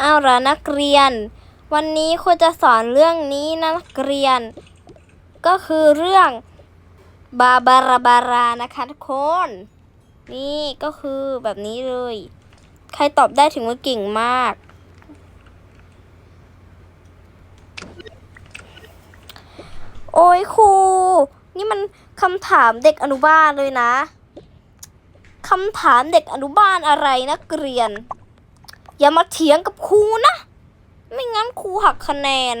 เอาละนักเรียน วันนี้ครูจะสอนเรื่องนี้นะนักเรียน ก็คือเรื่องบาบาราบารานะคะทุกคน นี่ก็คือแบบนี้เลย ใครตอบได้ถึงว่าเก่งมาก โอ้ยครูนี่มันคำถามเด็กอนุบาลเลยนะคำถามเด็กอนุบาลอะไรนักเรียน อย่ามาเถียงกับครูนะ ไม่งั้นครูหักคะแนน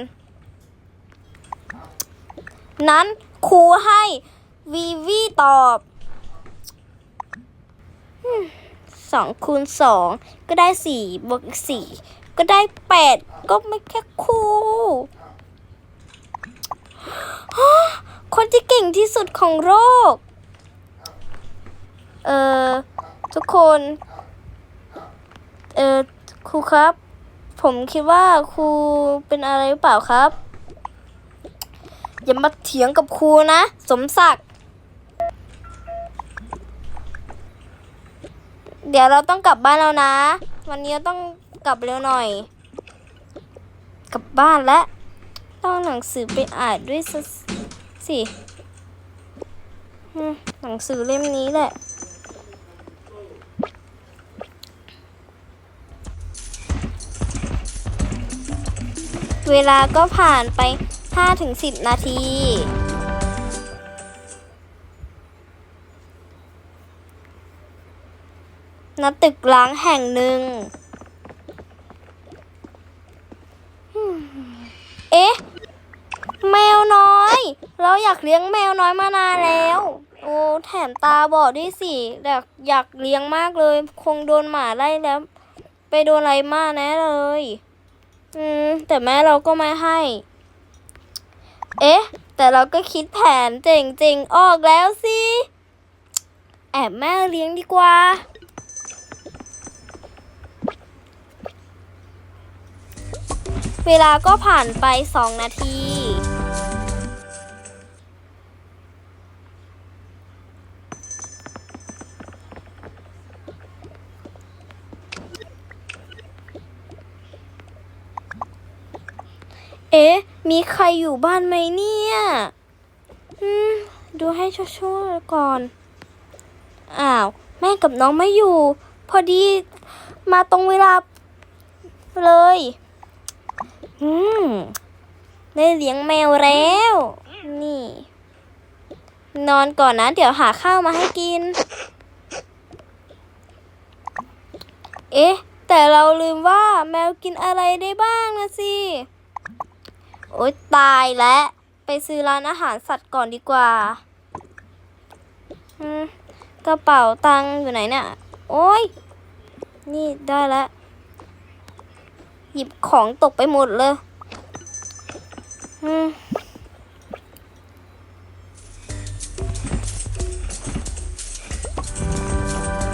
นั้นครูให้วีวีตอบสองคูณสองก็ได้สี่บวกอีกสี่ก็ได้แปดก็ไม่แค่ครูคนที่เก่งที่สุดของโลก เอ่อทุกคน เอ่อ ครูครับ ผมคิดว่าครูเป็นอะไรหรือเปล่าครับ อย่ามาเถียงกับครูนะ สมศักดิ์เดี๋ยวเราต้องกลับบ้านแล้วนะ วันนี้เราต้องกลับเร็วหน่อย กลับบ้านแล้วต้องหนังสือไปอ่านด้วยสิสิหนังสือเล่มนี้แหละ เวลาก็ผ่านไป 5-10 นาที ณ ตึกล้างแห่งหนึ่ง เอ๊ะ แมวน้อย เราอยากเลี้ยงแมวน้อยมานานแล้ว โอ้ แถมตาบอดด้วยสิอยากอยากเลี้ยงมากเลย คงโดนหมาไล่แล้ว ไปโดนอะไรมาแน่เลย อืม แต่แม่เราก็ไม่ให้ เอ๊ะ แต่เราก็คิดแผนเจ๋งๆ ออกแล้วสิ แอบแม่เลี้ยงดีกว่า เวลาก็ผ่านไปสองนาที เอ๊ะ มีใครอยู่บ้านไหมเนี่ยดูให้ชั่วๆก่อน อ้าว แม่กับน้องไม่อยู่ พอดีมาตรงเวลาเลย อืม ได้เลี้ยงแมวแล้ว นี่ นอนก่อนนะ เดี๋ยวหาข้าวมาให้กิน เอ๊ะ แต่เราลืมว่าแมวกินอะไรได้บ้างนะสิ โอ๊ยตายแล้วไปซื้อร้านอาหารสัตว์ก่อนดีกว่า กระเป๋าตังค์อยู่ไหนเนี่ย โอ๊ย นี่ได้แล้ว หยิบของตกไปหมดเลย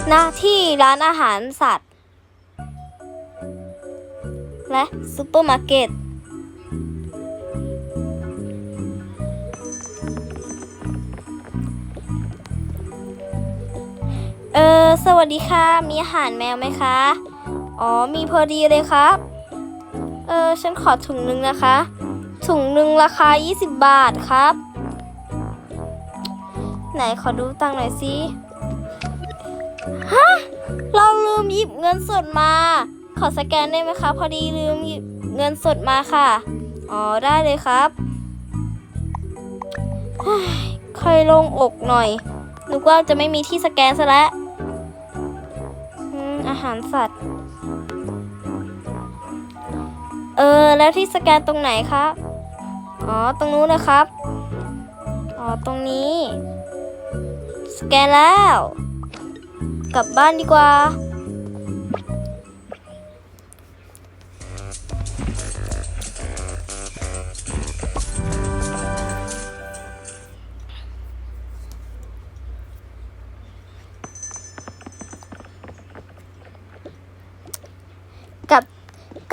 หน้าที่ร้านอาหารสัตว์ และซูเปอร์มาร์เก็ต เออ สวัสดีค่ะ มีอาหารแมวไหมคะ อ๋อ มีพอดีเลยครับ เออ ฉันขอถุงหนึ่งนะคะ ถุงหนึ่งราคา 20 บาทครับ ไหนขอดูตังหน่อยสิฮะ เราลืมหยิบเงินสดมา ขอสแกนได้ไหมคะ พอดีลืมหยิบเงินสดมาค่ะ อ๋อ ได้เลยครับเฮ้ยค่อยโลงอกหน่อยนึกว่าจะไม่มีที่สแกนซะแล้ว อาหารสัตว์ เออ แล้วที่สแกนตรงไหนครับ อ๋อ ตรงนู้นนะครับ อ๋อ ตรงนี้ สแกนแล้ว กลับบ้านดีกว่า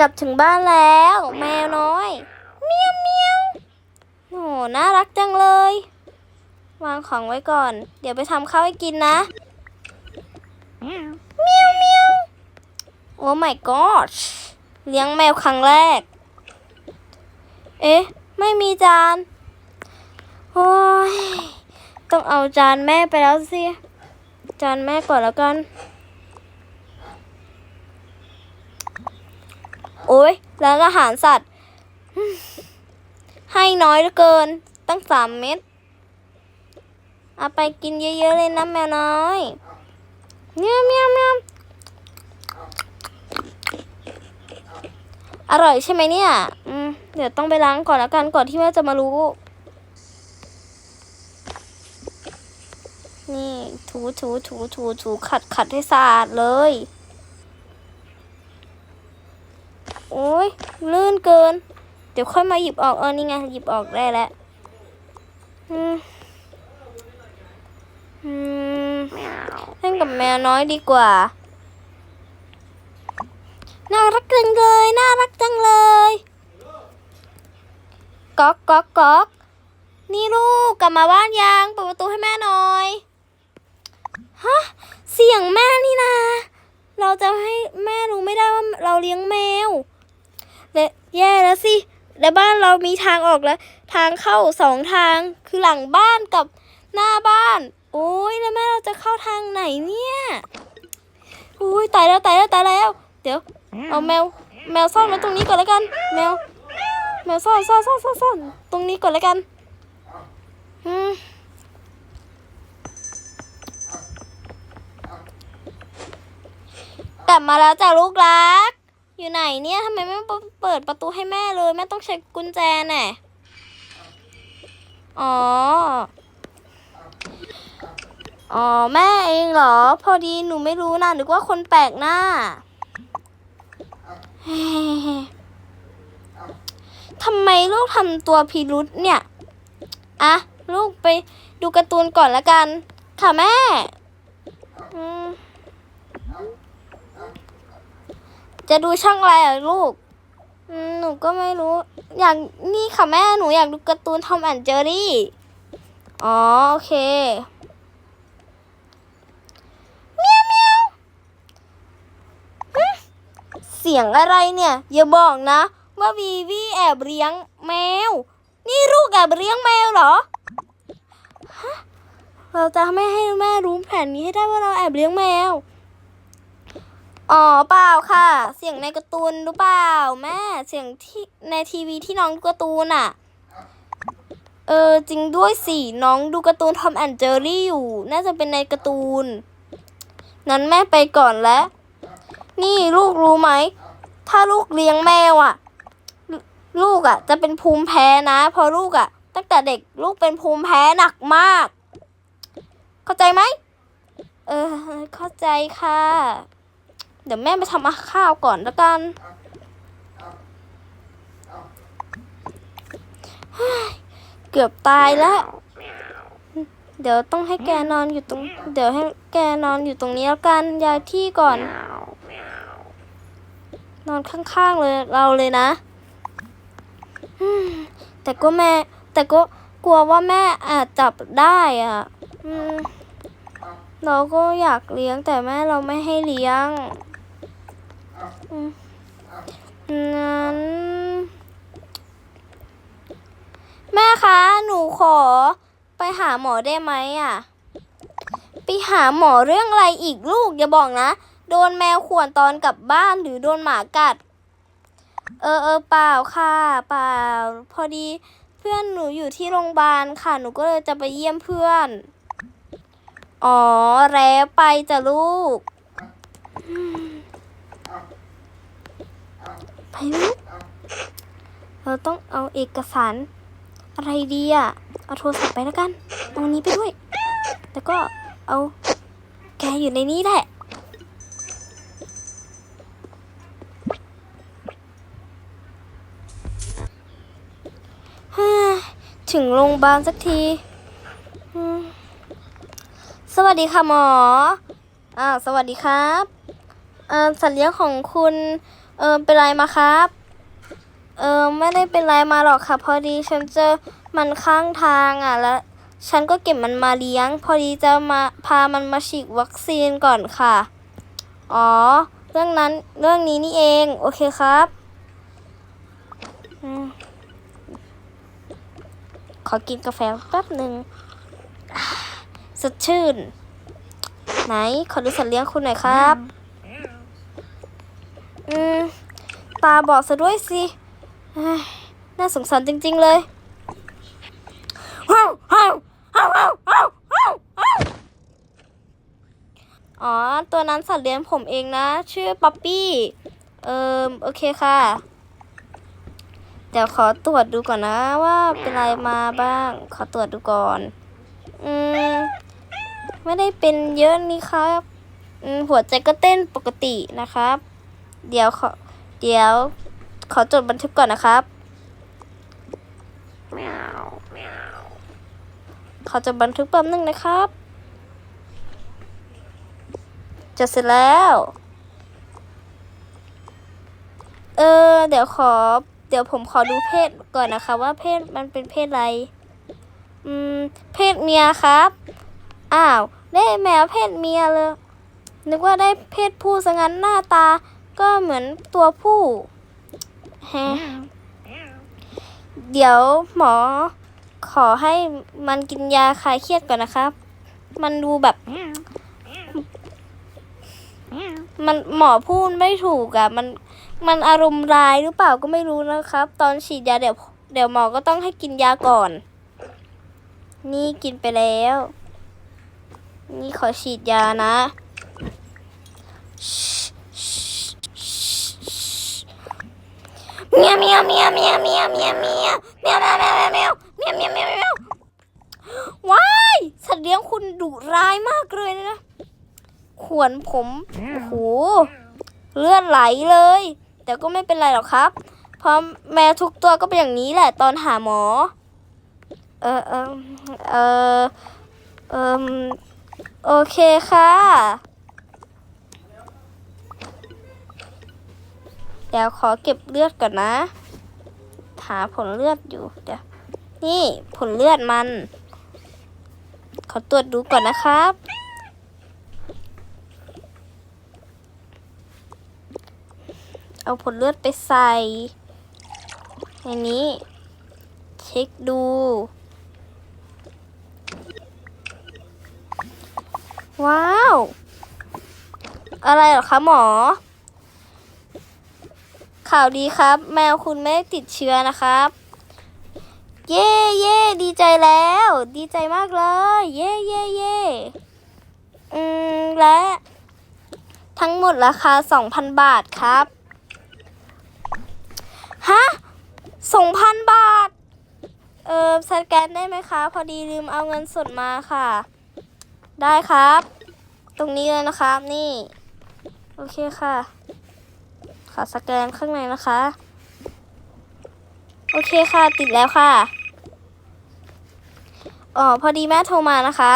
กลับถึงบ้านแล้ว แมวน้อยเมียวเมียวโอ้น่ารักจังเลย วางของไว้ก่อน เดี๋ยวไปทำข้าวให้กินนะเมียวเมียวโอ้ my god เลี้ยงแมวครั้งแรก เอ๊ะ ไม่มีจานโอ้ยต้องเอาจานแม่ไปแล้วสิ จานแม่ก่อนแล้วกัน โอ้ยร้านอาหารสัตว์ ให้น้อยเหลือเกิน ตั้งสามเม็ดเอาไปกินเยอะๆเลยนะแมวน้อยเมียวเมียวเมียวอร่อยใช่ไหมเนี่ย อืม เดี๋ยวต้องไปล้างก่อนแล้วกันก่อนที่แม่จะมารู้ นี่ถูถูถูถูถูขัดขัดให้สะอาดเลย โอ้ยลื่นเกิน เดี๋ยวค่อยมาหยิบออกเออนี่ไงหยิบออกได้แล้วอืมเล่นกับแมวน้อยดีกว่า น่ารักจังเลยน่ารักจังเลยก๊อกก๊อกก๊อกนี่ลูกกลับมาบ้านยังเปิดประตูให้แม่หน่อยฮะเสียงแม่นี่นะ เราจะให้แม่รู้ไม่ได้ว่าเราเลี้ยงแมว แย่แล้วสิ และบ้านเรามีทางออกแล้ว ทางเข้าสองทางคือหลังบ้านกับหน้าบ้าน โอ้ยแล้วแม่เราจะเข้าทางไหนเนี่ยโอ้ยตายแล้วตายแล้วตายแล้ว เดี๋ยว เอาแมว แมวซ่อนไว้ตรงนี้ก่อนแล้วกัน แมว แมวซ่อนซ่อนซ่อนซ่อนซ่อนตรงนี้ก่อนแล้วกันอืมกลับมาแล้วจ้ะลูกรัก อยู่ไหนเนี่ยทำไมไม่เปิดประตูให้แม่เลยแม่ต้องใช้กุญแจแน่อ๋อ อ๋อ แม่เองเหรอ พอดีหนูไม่รู้นะนึกว่าคนแปลกหน้าทำไมลูกทำตัวพิรุษเนี่ย อะลูกไปดูการ์ตูนก่อนละกัน ค่ะแม่ อืม จะดูช่องอะไรอะลูกหนูก็ไม่รู้ อยากนี่ค่ะแม่หนูอยากดูการ์ตูนทอมแอนเจอรี่ อ๋อ โอเคเมียวเมียวเสียงอะไรเนี่ย อย่าบอกนะ ว่าวีวีแอบเลี้ยงแมว นี่ลูกแอบเลี้ยงแมวเหรอ เราจะไม่ให้แม่รู้แผนนี้ให้ได้ว่าเราแอบเลี้ยงแมว อ๋อเปล่าค่ะ เสียงในการ์ตูนรือเปล่าแม่เสียงที่ในทีวีที่น้องดูการ์ตูนอะ เออจริงด้วยสิน้องดูการ์ตูนทอมแอนเจอรี่อยู่ น่าจะเป็นในการ์ตูนงั้นแม่ไปก่อนแล้ว นี่ลูกรู้ไหม ถ้าลูกเลี้ยงแมวอะ ลูกอะ จะเป็นภูมิแพ้นะเพราะลูกอะ ตั้งแต่เด็กลูกเป็นภูมิแพ้หนักมาก เข้าใจไหม เออ เข้าใจค่ะ เดี๋ยวแม่ไปทำข้าวก่อนแล้วกันเกือบตายแล้ว เดี๋ยวต้องให้แกนอนอยู่ตรง เดี๋ยวให้แกนอนอยู่ตรงนี้แล้วกันยายที่ก่อน นอนข้างๆเลยเราเลยนะ แต่ก็แม่ แต่ก็กลัวว่าแม่อาจจับได้อะเราก็อยากเลี้ยงแต่แม่เราไม่ให้เลี้ยง อืมงั้น แม่คะ หนูขอ ไปหาหมอได้ไหมอะ ไปหาหมอเรื่องอะไรอีกลูก อย่าบอกนะ โดนแมวข่วนตอนกลับบ้านหรือโดนหมากัด เออเออเปล่าค่ะเปล่า พอดีเพื่อนหนูอยู่ที่โรงพยาบาลค่ะ หนูก็เลยจะไปเยี่ยมเพื่อน อ๋อ แล้วไปจ้ะลูก ไปลูก เราต้องเอาเอกสาร อะไรดีอะเอาโทรศัพท์ไปแล้วกันเอานี้ไปด้วย แล้วก็เอาแกอยู่ในนี้แหละฮถึงโรงพยาบาลสักที สวัสดีค่ะหมอ อ่า สวัสดีครับอ่อสัตว์เลี้ยงของคุณ เออเป็นไรมาครับ เออไม่ได้เป็นไรมาหรอกค่ะ พอดีฉันเจอมันข้างทางอะแล้วฉันก็เก็บมันมาเลี้ยง พอดีจะมาพามันมาฉีดวัคซีนก่อนค่ะ อ๋อ เรื่องนั้นเรื่องนี้นี่เองโอเคครับอขอกินกาแฟแป๊บหนึ่งสดชื่น ไหน ขอดูสัตว์เลี้ยงคุณหน่อยครับ อืม ตาบอดซะด้วยสิน่าสงสารจริง ๆ เลยอ๋อ ตัวนั้นสัตว์เลี้ยงผมเองนะ ชื่อป๊อปปี้ เอิมโอเคค่ะ เดี๋ยวขอตรวจดูก่อนนะว่าเป็นอะไรมาบ้าง ขอตรวจดูก่อน อืม ไม่ได้เป็นเยอะนี่ครับ อืม หัวใจก็เต้นปกตินะครับ เดี๋ยวขอเดี๋ยว ขอจดบันทึกก่อนนะครับขอจดบันทึกแป๊บนึงนะครับจดเสร็จแล้ว เออ เดี๋ยวขอ เดี๋ยวผมขอดูเพศก่อนนะคะ ว่าเพศมันเป็นเพศอะไร อืม เพศเมียครับ อ้าว ได้แมวเพศเมียเลย นึกว่าได้เพศผู้ซะงั้นหน้าตา ก็เหมือนตัวผู้แฮะเดี๋ยวหมอขอให้มันกินยาคลายเครียดก่อนนะครับ มันดูแบบ มันหมอพูดไม่ถูกอะมันมันอารมณ์ร้ายหรือเปล่าก็ไม่รู้นะครับ ตอนฉีดยาเดี๋ยว เดี๋ยวหมอก็ต้องให้กินยาก่อน นี่กินไปแล้ว นี่ขอฉีดยานะ เมียวเมียวเมียวเมียวเมียวเมียวเมียวเมียวเมียวเมียวเมียวเมียวเมียวเมียวเมียวว้ายสัตว์เลี้ยงคุณดุร้ายมากเลยนะขวนผมโอ้โหเลือดไหลเลย แต่ก็ไม่เป็นไรหรอกครับ เพราะแมวทุกตัวก็เป็นอย่างนี้แหละ ตอนหาหมอ เออเออเออเออโอเคค่ะ เดี๋ยวขอเก็บเลือดก่อนนะ หาผลเลือดอยู่ เดี๋ยว นี่ผลเลือดมัน ขอตรวจดูก่อนนะครับ เอาผลเลือดไปใส่ในนี้ เช็คดูว้าว อะไรหรอคะหมอ ข่าวดีครับ แมวคุณไม่ติดเชื้อนะครับ เย่เย่ดีใจแล้ว ดีใจมากเลย เย่เย่เย่อืม และ ทั้งหมดราคา 2,000 บาทครับ ฮะ2,000 บาท เออสแกนได้ไหมคะ พอดีลืมเอาเงินสดมาค่ะ ได้ครับ ตรงนี้เลยนะครับ นี่ โอเคค่ะ อสแกนข้างในนะคะ โอเคค่ะติดแล้วค่ะอ๋อพอดีแม่โทรมานะคะ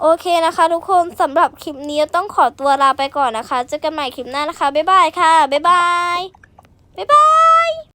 โอเคนะคะ ทุกคนสำหรับคลิปนี้ต้องขอตัวลาไปก่อนนะคะ เจอกันใหม่คลิปหน้านะคะ บ๊ายบายค่ะ บ๊ายบาย บ๊ายบาย